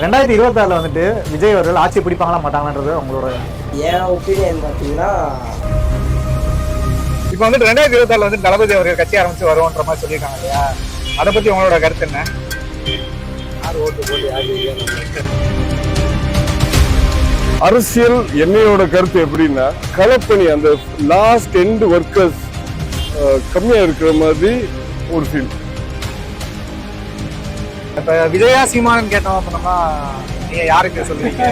ரெண்டாயிரத்தி இருபத்தாறில் வந்துட்டு விஜய் அவர்கள் ஆட்சி பிடிப்பாங்களா மாட்டாங்களான்றது உங்களோட என் ஒப்பீனியன் பார்த்தீங்கன்னா இப்போ வந்துட்டு ரெண்டாயிரத்தி இருபத்தாறில் வந்து தளபதி அவர்கள் கட்சி ஆரம்பிச்சு வருவோன்ற மாதிரி சொல்லியிருக்காங்க இல்லையா? அதை பற்றி உங்களோட கருத்து என்ன? யார் ஓட்டு போட்டு யார் அரசியல் என்னையோட கருத்து எப்படின்னா களப்பணி அந்த லாஸ்ட் எண்ட் ஒர்க்கர்ஸ் கம்மியா இருக்கிற மாதிரி ஒரு ஃபீல் இப்போ விஜயா சீமானன் கேட்டோம் அப்படின்னா நீங்கள் யாருக்கு சொல்லுவீங்க?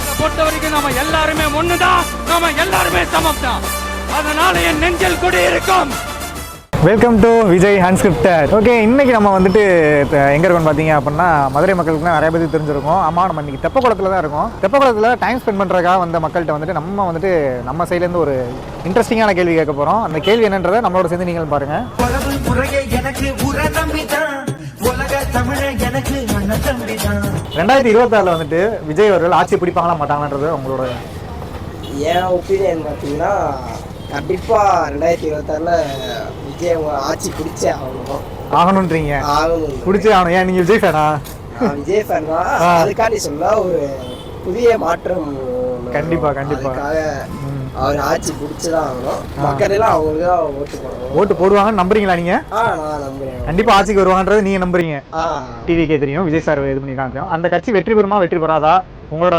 என்னை பொறுத்த வரைக்கும் நம்ம எல்லாருமே ஒண்ணுதான் நாம எல்லாருமே சமம் தான் அதனால என் நெஞ்சில் குடி இருக்கும் வெல்கம் டு விஜய் ஹான்ஸ்கிரிப்டர் ஓகே இன்னைக்கு நம்ம வந்துட்டு இப்ப எங்க இருக்கோம்னு பார்த்தீங்க அப்படின்னா மதுரை மக்களுக்கு நிறைய பேருக்கு தெரிஞ்சிருக்கும். ஆமா நம்ம இன்னைக்கு தெப்பக்குளத்தில் தான் இருக்கோம். தெப்பக்குளத்தில் டைம் ஸ்பெண்ட் பண்ணுறதுக்காக வந்த மக்கள்கிட்ட வந்துட்டு நம்ம வந்துட்டு நம்ம சைட்லேருந்து ஒரு இன்ட்ரெஸ்டிங்கான கேள்வி கேட்க போகிறோம் அந்த கேள்வி என்னன்றதை நம்மளோட சேர்ந்து நீங்கள் பாருங்க. உறவு முறையே எனக்கு உர நம்பிதான் உலக தமிழ எனக்கு மன தம்பிதான். ரெண்டாயிரத்தி இருபத்தாறில் வந்துட்டு விஜய் அவர்கள் ஆட்சி பிடிப்பாங்களா மாட்டாங்களான்றது உங்களோட என் ஒப்பீனியன் பார்த்தீங்கன்னா கண்டிப்பாக ரெண்டாயிரத்தி இருபத்தாறில் விஜய் அவங்க ஆட்சி பிடிச்சே ஆகணும். ஆகணுன்றீங்க. ஆகணும் பிடிச்சே ஆகணும். ஏன் நீங்கள் விஜய் ஃபேனா நான் விஜய் ஃபேன் தான். அதுக்காண்டி சொல்ல ஒரு புதிய மாற்றம் கண்டிப்பா, கண்டிப்பா. அவர் ஆட்சி பிடிச்சதான் ஆகணும். மக்கள் எல்லாம் அவங்களுக்கு தான் ஓட்டு போடணும். ஓட்டு போடுவாங்கன்னு நம்புறீங்களா நம்புறேன். கண்டிப்பாக ஆட்சிக்கு வருவாங்கன்றது நீங்கள் நம்புறீங்க. ஆ. டிவிக்கே தெரியும் விஜய் சார் இது பண்ணி காமிக்கும் அந்த கட்சி வெற்றி பெறுமா வெற்றி பெறாதா? உங்களோட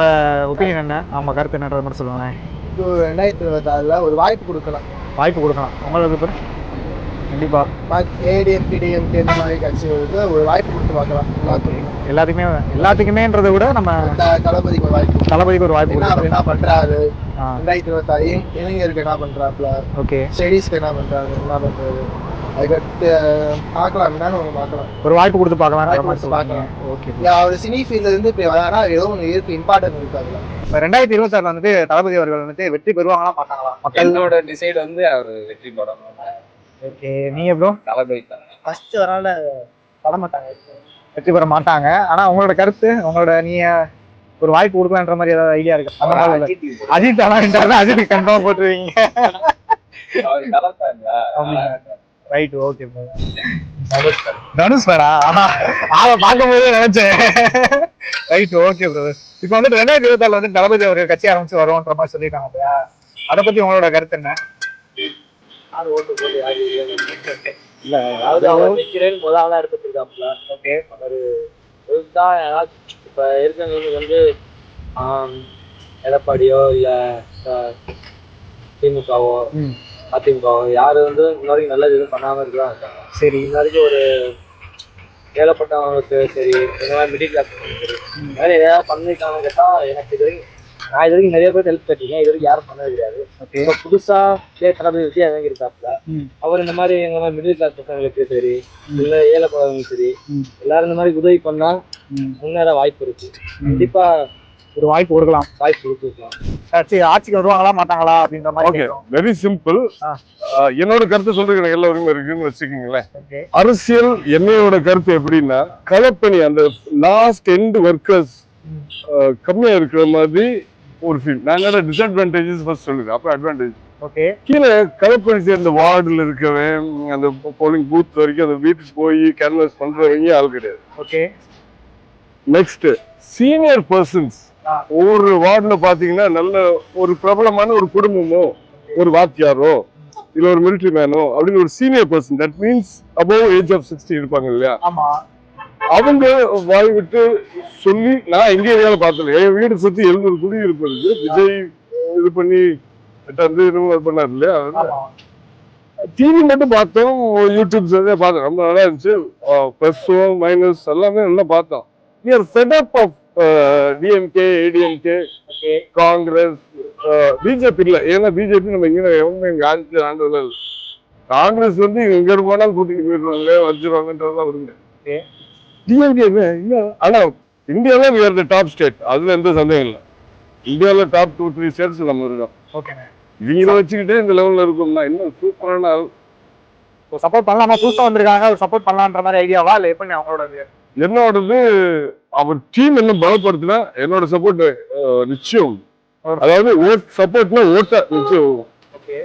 ஒப்பீனியன் என்ன? ஆமா கருத்து என்னன்றதை மட்டும் இப்போ ரெண்டாயிரத்தி இருபத்தாறில் ஒரு வாய்ப்பு கொடுக்கலாம். வாய்ப்பு கொடுக்கலாம். உங்களுக்கு இப்போ கண்டிப்பா. ஏடிஎம் டிடிஎம்கே இந்த மாதிரி கட்சிகளுக்கு ஒரு வாய்ப்பு கொடுத்து பார்க்கலாம். எல்லாத்துக்கும் எல்லாத்துக்குமே எல்லாத்துக்குமேன்றதை விட நம்ம தளபதிக்கு ஒரு வாய்ப்பு. தளபதிக்கு ஒரு வாய்ப்பு என்ன அவர் என்ன பண்றாரு? ஆ. ரெண்டாயிரத்தி இருபத்தாறு இளைஞருக்கு என்ன பண்றாப்ல? ஓகே. ஸ்டடீஸ்க்கு என்ன பண்றாரு? என்ன பண்றாரு அதுக்கடுத்து பார்க்கலாம். என்னன்னு பார்க்கலாம். ஒரு வாய்ப்பு கொடுத்து பார்க்கலாம். பார்க்கலாம். ஓகே. அவர் சினி ஃபீல்ட்ல இருந்து இப்போ வரானா ஏதோ ஒன்று இருக்கு இம்பார்ட்டன்ட் இருக்கு அதுல. இப்போ ரெண்டாயிரத்தி இருபத்தாறுல வந்துட்டு தளபதி அவர்கள் வந்துட்டு வெற்றி பெறுவாங்களா மாட்டாங்களா? மக்கள் என்னோட டிசைட் வந்து அவர் வெற்றி படம் ஓகே. நீங்க ப்ரோ தளபதி ஃபர்ஸ்ட் வரனால பட மாட்டாங்க. வெற்றி பெற மாட்டாங்க. ஆனா உங்களோட கருத்து உங்களோட நீங்க ஒரு வாய்ப்பு கொடுக்கலான்ற மாதிரி ஏதாவது ஐடியா இருக்கு? அந்த மாதிரி. அஜித் ஆனா அஜித் கன்ஃபார்ம் போட்டுருவீங்க. ரைட் ஓகே ப்ரோ தனுஷ் வேடா ஆளை பார்க்கும்போது நினைச்சேன். ரைட் ஓகே ப்ரோ இப்போ வந்து ரெண்டாயிரத்தி இருபத்தாறுல வந்து தளபதி அவர்கள் கட்சி ஆரம்பிச்சு வருவோன்ற மாதிரி சொல்லியிருக்காங்க இல்லையா? அதை பத்தி உங்களோட கருத்து என்ன? இல்ல அதாவது அவர் நிக்கிறேன்னு முதல்ல எடுத்துருக்காப்ல ஓகே அவர் இதுதான் இப்போ இருக்கிறவங்களுக்கு வந்து ஆம், எடப்பாடியோ இல்லை திமுகவோ ம் அதிமுகவோ யார் வந்து இன்ன வரைக்கும் நல்லது எதுவும் பண்ணாமல் இருக்கலாம் இருக்காங்க. சரி. இன்ன வரைக்கும் ஒரு ஏழைப்பட்டவங்களுக்கு சரி இந்த மாதிரி மிடில் கிளாஸ் சரி இந்த மாதிரி ஏதாவது பண்ணிருக்காங்க கேட்டால் எனக்கு இது வரைக்கும் நான் இது வரைக்கும் நிறைய பேர் ஹெல்ப் கட்டிருக்கேன். இது வரைக்கும் யாரும் பண்ணது கிடையாது. இப்போ புதுசாக பேர் தளபதி விஜய் இறங்கி இருக்காப்புல அவர் இந்த மாதிரி எங்க மாதிரி மிடில் கிளாஸ் பசங்களுக்கு சரி இல்லை ஏழை பழங்களுக்கு சரி. எல்லாரும் இந்த மாதிரி உதவி பண்ணா ம். முன்னேற வாய்ப்பு இருக்கு. கண்டிப்பா ஒரு வாய்ப்பு கொடுக்கலாம். வாய்ப்பு கொடுத்துருக்கலாம் சரி ஆட்சிக்கு வருவாங்களா மாட்டாங்களா அப்படின்ற மாதிரி ஓகே. Very simple. என்னோட கருத்து சொல்றதுக்கு எனக்கு எல்லா உரிமை இருக்குன்னு வச்சுக்கோங்களேன். அரசியல் என்னையோட கருத்து எப்படின்னா களப்பணி அந்த லாஸ்ட் எண்ட் ஒர்க்கர்ஸ் கம்மியா இருக்கிற மாதிரி ஒரு ஃபீல் நான் என்னோட டிஸ்அட்வான்டேஜஸ் ஃபர்ஸ்ட் சொல்லுறேன் அப்புறம் அட்வான்டேஜ் ஓகே கீழே களப்பணி சேர்ந்த வார்டில் இருக்கவன் அந்த போலிங் பூத் வரைக்கும் அந்த வீட்டுக்கு போய் கேன்வாஸ் பண்றவங்க ஆள் கிடையாது. Okay next senior persons. ஒவ்வொரு வார்டுல பாத்தீங்கன்னா நல்ல ஒரு பிரபலமான ஒரு குடும்பமோ ஒரு வாத்தியாரோ இல்ல ஒரு மிலிட்டரி மேனோ அப்படின்னு ஒரு senior person that means above age of sixty இருப்பாங்க இல்லையா? அவங்க வாய் விட்டு சொல்லி நான் எங்க ஏரியால பார்த்தல என் வீடு சுத்தி எழுநூறு குடியிருப்பு இருக்கு விஜய் இது பண்ணி வந்து இது பண்ணார் இல்லையா? டிவி மட்டும் பார்த்தோம் யூடியூப் சேர்ந்தே பார்த்தோம் ரொம்ப நல்லா இருந்துச்சு. ப்ளஸ்ஸோ மைனஸ் எல்லாமே நல்லா பார்த்தோம். Near fed up of DMK ADMK Congress BJP இல்லை. ஏன்னா பிஜேபி நம்ம இங்கே எவங்க இங்கே ஆட்சி ஆண்டதில்ல காங்கிரஸ் வந்து எங்க போனாலும் கூட்டிட்டு போயிடுவாங்க வச்சிருவாங்கன்றதுலாம் வருங்க. டிஎம்கே இல்லை ஆனா இந்தியாவில we are the top state அதுல எந்த சந்தேகம் இல்லை. இந்தியாவில் டாப் டூ த்ரீ ஸ்டேட்ஸ் நம்ம இருக்கோம். இவங்கள வச்சுக்கிட்டே இந்த லெவல்ல இருக்கோம்னா இன்னும் சூப்பரான சப்போர்ட் பண்ணலாமா? புதுசா வந்திருக்காங்க சப்போர்ட் பண்ணலான்ற மாதிரி ஐடியாவா இல்ல எப்படி அவங்களோட? என்னோடது அவர் டீம் என்ன பலப்படுத்தினா என்னோட சப்போர்ட் நிச்சயம். அதாவது ஓட் சப்போர்ட்னா ஓட்ட நிச்சயம். ஓகே.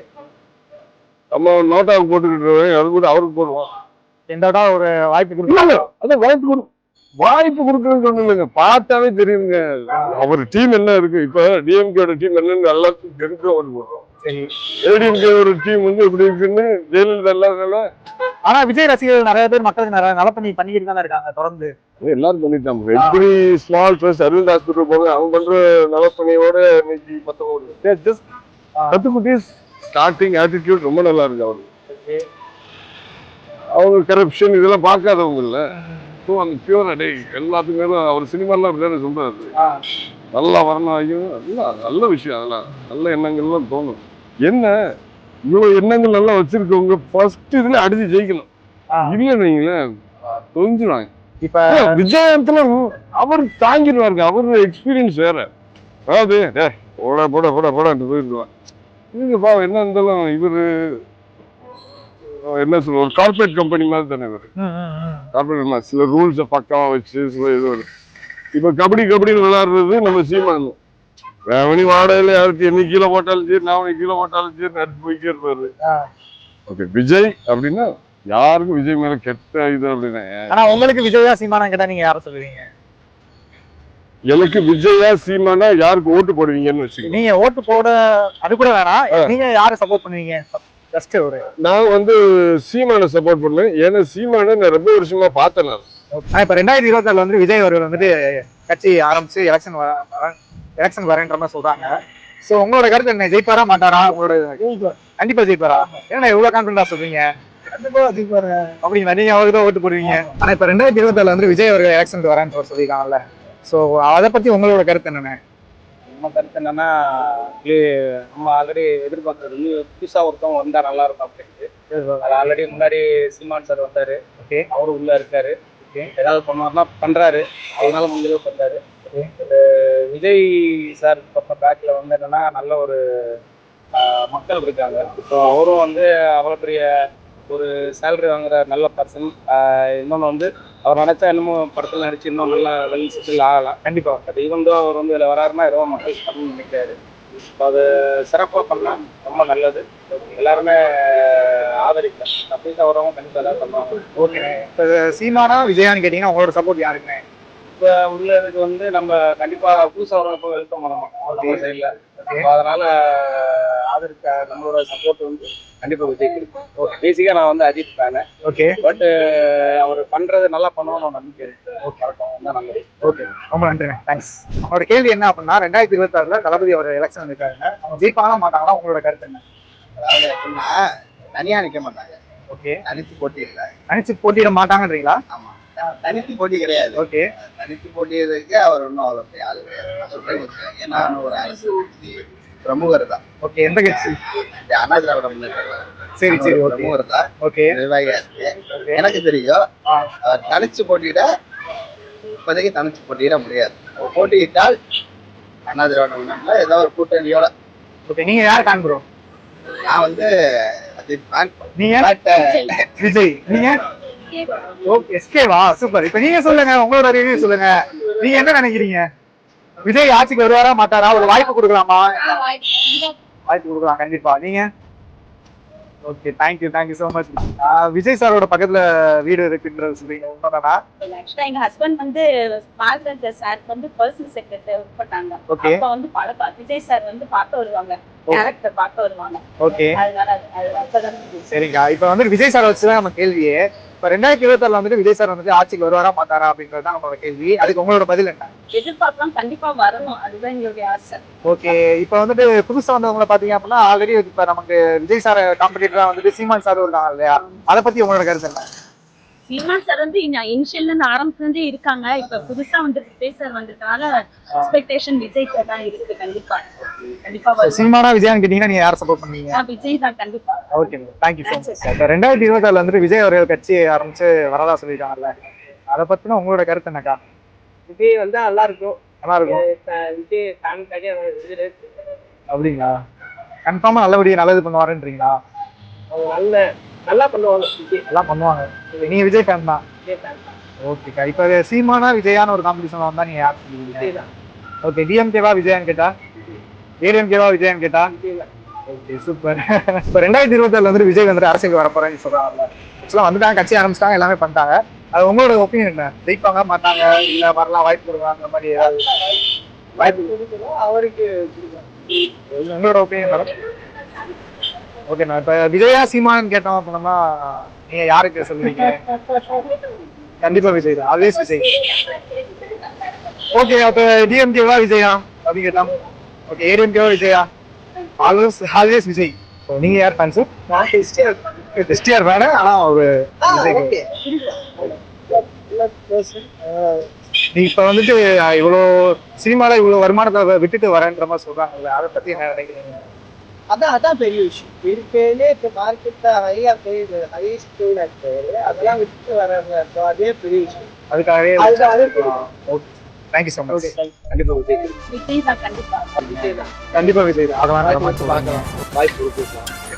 நம்ம நோட்டாவுக்கு போட்டுக்கிட்டு அது கூட அவருக்கு போடுவோம் இந்த விட ஒரு வாய்ப்பு இல்ல, அதான் வாய்ப்பு கொடு. வாய்ப்பு கொடுக்கணும்னு ஒண்ணு இல்லைங்க பார்த்தாவே தெரியுங்க. அவர் டீம் என்ன இருக்கு? இப்ப டிஎம்கேட டீம் என்னன்னு எல்லாத்துக்கும் தெரிஞ்ச ஒரு சரி ஏடிஎம்கே ஒரு டீம் வந்து எப்படி இருக்குன்னு ஜெயலலிதா இல்லாதனால ஆனா விஜய் ரசிகர்கள் நிறைய பேர் மக்களுக்கு நிறைய நல பண்ணி பண்ணிக்கிட்டு தானே இருக்காங்க தொடர்ந்து. எல்லாரும் பண்ணிட்டாங்க. எப்படி ஸ்மால் ட்ரஸ்ட் அரவிந்த் ஹாஸ்பிட்டல் போங்க அவங்க பண்ற நலப்பணியோட இன்னைக்கு மத்தவங்க ஜஸ்ட் கத்துக்குட்டி ஸ்டார்டிங் ஆட்டிடியூட் ரொம்ப நல்லா இருக்கு அவருக்கு. அவங்க கரப்ஷன் இதெல்லாம் பார்க்காதவங்க இல்ல. ஸோ அந்த பியூர் அடே எல்லாத்துக்கும் அவர் சினிமாலாம் அப்படிதானே சொல்றாரு. நல்லா வரணும் ஐயோ நல்ல நல்ல விஷயம் அதெல்லாம். நல்ல எண்ணங்கள்லாம் தோணும். என்ன? இவ்வளவு எண்ணங்கள் நல்லா வச்சிருக்கவங்க ஃபர்ஸ்ட் இதுல அடிச்சு ஜெயிக்கணும். இல்லைன்னு வைங்களேன் தொஞ்சிருவாங்க இப்ப விஜயத்துல அவர் தாங்கிடுவாருங்க. அவர் எக்ஸ்பீரியன்ஸ் வேற. அதாவது டேய் போட போட போட போடான்ட்டு போயிடுவான் இதுங்க பாவம் என்ன இருந்தாலும் இவரு என்ன சொல்ற ஒரு கார்பரேட் கம்பெனி மாதிரி தானே இவர். கார்பரேட் சில ரூல்ஸை பக்காவா வச்சு சில இது ஒரு இப்ப கபடி கபடின்னு விளையாடுறது நம்ம சீமானு. வேவனி வாடகையில யாருக்கு என்ன கீழே போட்டாலும் சரி நான் கீழே போட்டாலும் சரி நட்டு போய்க்கே இருப்பாரு. ஓகே விஜய் அப்படின்னா யாருக்கும் விஜய் மேல கெட்ட இது அப்படின்னா ஆனா உங்களுக்கு விஜயா சீமானா கேட்டா நீங்க யார சொல்லுவீங்க? எனக்கு விஜயா சீமானா யாருக்கு ஓட்டு போடுவீங்கன்னு வச்சுக்கோங்க. நீங்க ஓட்டு போட அது கூட வேணாம். நீங்க யாரை சப்போர்ட் பண்ணுவீங்க? ஜஸ்ட் ஒரு. நான் வந்து சீமானை சப்போர்ட் பண்ணுவேன். ஏன்னா சீமானை நான் ரொம்ப வருஷமா பார்த்தேன் நான். ஆனா இப்ப ரெண்டாயிரத்தி இருபத்தி வந்து விஜய் அவர்கள் வந்துட்டு கட்சி ஆரம்பிச்சு எலெக்ஷன் எலெக்ஷன் வரேன்ற மாதிரி சொல்றாங்க. சோ உங்களோட கருத்து என்ன? ஜெயிப்பாரா மாட்டாரா? உங்களோட கண்டிப்பா ஜெயிப்பாரா? ஏன்னா இவ்வளவு கான்பிடண்டா சொல்றீங்க? அப்படிங்களா? நீங்க அவருக்கு தான் ஓட்டு போடுவீங்க. ஆனா இப்ப ரெண்டாயிரத்தி இருபத்தி வந்து விஜய் அவர்கள் எலெக்ஷன் வரேன்னு சொல்லி சொல்லியிருக்காங்கல்ல. சோ அதை பத்தி உங்களோட கருத்து என்னென்ன நம்ம கருத்து என்னன்னா நம்ம ஆல்ரெடி எதிர்பார்க்கறது வந்து புதுசா ஒருத்தவங்க வந்தா நல்லா இருக்கும் அப்படின்ட்டு. அது ஆல்ரெடி முன்னாடி சீமான் சார் வந்தாரு. ஓகே அவரும் உள்ள இருக்காரு. ஏதாவது பண்ணுவாருன்னா பண்றாரு. அதனால முடிஞ்சளவு பண்றாரு. இது விஜய் சார் பக்கம் பேக்ல வந்து என்னன்னா நல்ல ஒரு ஆஹ், மக்கள் இருக்காங்க. ஸோ அவரும் வந்து அவ்வளோ பெரிய ஒரு சேலரி வாங்குற நல்ல பர்சன் இன்னொன்று வந்து அவர் நினைச்சா இன்னமும் படத்தில் நடிச்சு இன்னும் நல்லா வெல் செட்டில் ஆகலாம். கண்டிப்பா. பட் ஈவன் அவர் வந்து இதில் வராருன்னா ஏதோ மக்கள் பண்ணணும்னு நினைக்கிறாரு. ஸோ அது சிறப்பாக பண்ணலாம் ரொம்ப நல்லது. எல்லாருமே ஆதரிக்கலாம் அப்படி வரவங்க கண்டிப்பாக எல்லாரும் பண்ணுவாங்க ஓகே. இப்ப சீமானா விஜயான்னு கேட்டீங்கன்னா உங்களோட சப்போர்ட் யாருக்குங்க இப்போ உள்ள இதுக்கு வந்து நம்ம கண்டிப்பா புதுசாக வரவங்க இப்போ வெல்கம் பண்ணணும் சைடில் அதனால அதற்கு நம்மளோட சப்போர்ட் வந்து கண்டிப்பா விஜய் இருக்கும் பேசிக்காக நான் வந்து அஜித் ஃபேனு ஓகே பட் அவர் பண்றது நல்லா பண்ணுவோம்னு நம்பிக்கை இருக்கு. ஓகே ஓகே ரொம்ப நன்றிங்க தேங்க்ஸ் அவரோட கேள்வி என்ன அப்படின்னா ரெண்டாயிரத்தி இருபத்தி ஆறுல தளபதி அவர் எலெக்ஷன் இருக்காங்க அவங்க ஜெயிப்பாங்களா மாட்டாங்களா? உங்களோட கருத்து என்ன? தனியா நிக்க மாட்டாங்க. ஓகே தனித்து போட்டி இல்லை அனைத்து போட்டியிட மாட்டாங்கன்றீங்களா? ஆமா. தனித்து போட்டி கிடையாது. ஓகே. தனித்து போட்டியதுக்கு அவர் ஒன்றும் அவ்வளோ ஆள் கிடையாது. ஏன்னா ஒரு அரசு பிரமுகர் தான். ஓகே எந்த கட்சி? அண்ணா திராவிட முன்னேற்ற. சரி சரி பிரமுகர் தான். ஓகே. நிர்வாகியா இருக்கு எனக்கு தெரியும் தனிச்சு போட்டியிட இப்போதைக்கு தனிச்சு போட்டியிட முடியாது. போட்டியிட்டால் அண்ணா திராவிட முன்னேற்ற ஏதோ ஒரு கூட்டணியோட. ஓகே நீங்க யார் ப்ரோ நான் வந்து. நீங்க? விஜய். நீங்க? ஓகே எஸ்கேவா சூப்பர் இப்போ நீங்க சொல்லுங்க உங்களோட ரிவ்யூ சொல்லுங்க. நீங்க என்ன நினைக்கிறீங்க? விஜய் ஆட்சிக்கு வருவாரா மாட்டாரா? ஒரு வாய்ப்பு கொடுக்கலாமா? வாய்ப்பு கொடுக்கலாம் கண்டிப்பா. நீங்க? Okay thank you thank you so much Vijay சாரோட பக்கத்துல வீடு இருக்குன்றது சொல்றீங்க. உண்மைதானா? ஆக்சுவலா எங்க ஹஸ்பண்ட் வந்து பாரத சார் வந்து பர்சனல் செக்ரட்டரி ஒர்க் பண்ணாங்க Okay. அப்ப வந்து பல விஜய் சார் வந்து பார்க்க வருவாங்க. கேரக்டர் பார்க்க வருவாங்க. ஓகே அதனால சரிங்க. இப்போ வந்து விஜய் சார் வச்சுதான் நம்ம கேள்வியே. இப்போ ரெண்டாயிரத்தி இருபத்தாறுல வந்துட்டு விஜய் சார் வந்துட்டு ஆட்சிக்கு வருவாரா மாட்டாரா அப்படின்றது தான் நம்மளோட கேள்வி. அதுக்கு உங்களோட பதில் என்ன? எதிர்பார்க்கலாம் கண்டிப்பா வரணும். அதுதான் எங்களுடைய ஆசை. ஓகே இப்போ வந்துட்டு புதுசா வந்தவங்கள பாத்தீங்க அப்படின்னா ஆல்ரெடி இப்ப நமக்கு விஜய் சார் காம்படிட்டரா வந்துட்டு சீமான் சார் இருக்காங்க இல்லையா? அதை பத்தி உங்களோட கருத்து என்ன? சீமான் சார் வந்து இனிஷியல்ல இருந்து ஆரம்பத்துல இருந்தே இருக்காங்க. இப்ப புதுசா வந்து விஜய் சார் வந்ததுனால எக்ஸ்பெக்டேஷன் விஜய் சார் தான் இருக்கு கண்டிப்பா. கண்டிப்பா சீமானா விஜயான்னு கேட்டீங்கன்னா நீங்க யாரை சப்போர்ட் பண்ணீங்க? விஜய் தான் கண்டிப்பா. ஓகே தேங்க்யூ ஸோ மச் இப்போ ரெண்டாயிரத்தி இருபத்தாறுல வந்துட்டு விஜய் அவர்கள் கட்சி ஆரம்பிச்சு வரதா சொல்லியிருக்காங்கல்ல அதை பத்தின உங்களோட கருத்து என்னக்கா? விஜய் வந்து நல்லா இருக்கும் நல்லா இருக்கும் விஜய் அப்படிங்களா? கன்ஃபார்மா நல்லபடியா நல்லது பண்ணுவாருன்றீங்களா? நல்ல நல்லா பண்ணுவாங்க. எல்லாம் பண்ணுவாங்க. நீங்க விஜய் ஃபேன் தான். ஓகேக்கா இப்போ சீமானா விஜயான்னு ஒரு காம்படிஷன் வந்தா நீங்க யார் சொல்லுவீங்க? ஓகே டிஎம்கேவா விஜயான்னு கேட்டா? ஏடிஎம்கேவா விஜயான்னு கேட்டா? ஓகே சூப்பர் இப்போ ரெண்டாயிரத்தி இருபத்தாறுல வந்து விஜய் வந்துட்டு அரசியலுக்கு வர போறேன்னு சொல்றாங்க ஆக்சுவலாக வந்துட்டாங்க கட்சி ஆரம்பிச்சிட்டாங்க எல்லாமே பண்ணிட்டாங்க. அது உங்களோட ஒப்பீனியன் என்ன? ஜெயிப்பாங்க மாட்டாங்க? இல்ல வரலாம் வாய்ப்பு கொடுவாங்க அந்த மாதிரி ஏதாவது வாய்ப்பு அவருக்கு உங்களோட ஒப்பீனியன் மேடம் ஓகே நான் இப்போ விஜயா சீமான்னு கேட்டோம் அப்படின்னா நீங்க யாருக்கு சொல்லுவீங்க? கண்டிப்பா விஜய் தான் ஆல்வேஸ் விஜய். ஓகே அப்ப டிஎம்கேவா விஜயா? அப்படி கேட்டாம் ஓகே ஏடிஎம்கேவா விஜயா? Always always Vijay. நீங்க யார் ஃபேன்ஸ் நான் எஸ்டிஆர் எஸ்டிஆர் ஃபேனு ஆனா ஒரு விஜய் நீ இப்ப வந்துட்டு இவ்வளோ சினிமால இவ்வளவு வருமானத்தை விட்டுட்டு வரேன்ற மாதிரி சொல்றாங்கல்ல அதை பத்தி என்ன நினைக்கிறீங்க? அதான் அதான் பெரிய விஷயம். இருக்கிறதுலே இப்போ மார்க்கெட்ல நிறைய பேர் ஹையஸ்ட் பேர் அதெல்லாம் விட்டு வர்றாங்க அதே பெரிய விஷயம். அதுக்காகவே அதுதான் அது ஓகே தேங்க்யூ ஸோ மச் கண்டிப்பா விஜய். விஜய் தான் கண்டிப்பா. கண்டிப்பா விஜய் தான். அதை வேணா நம்ம பார்க்கலாம். வாய்ப்பு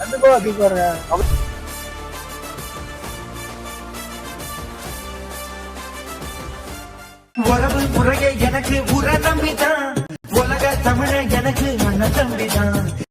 கண்டிப்பா அதிகம் உறவு முறைய எனக்கு உர நம்பிதான் உலக தமிழ எனக்கு அண்ணன் தம்பிதான்.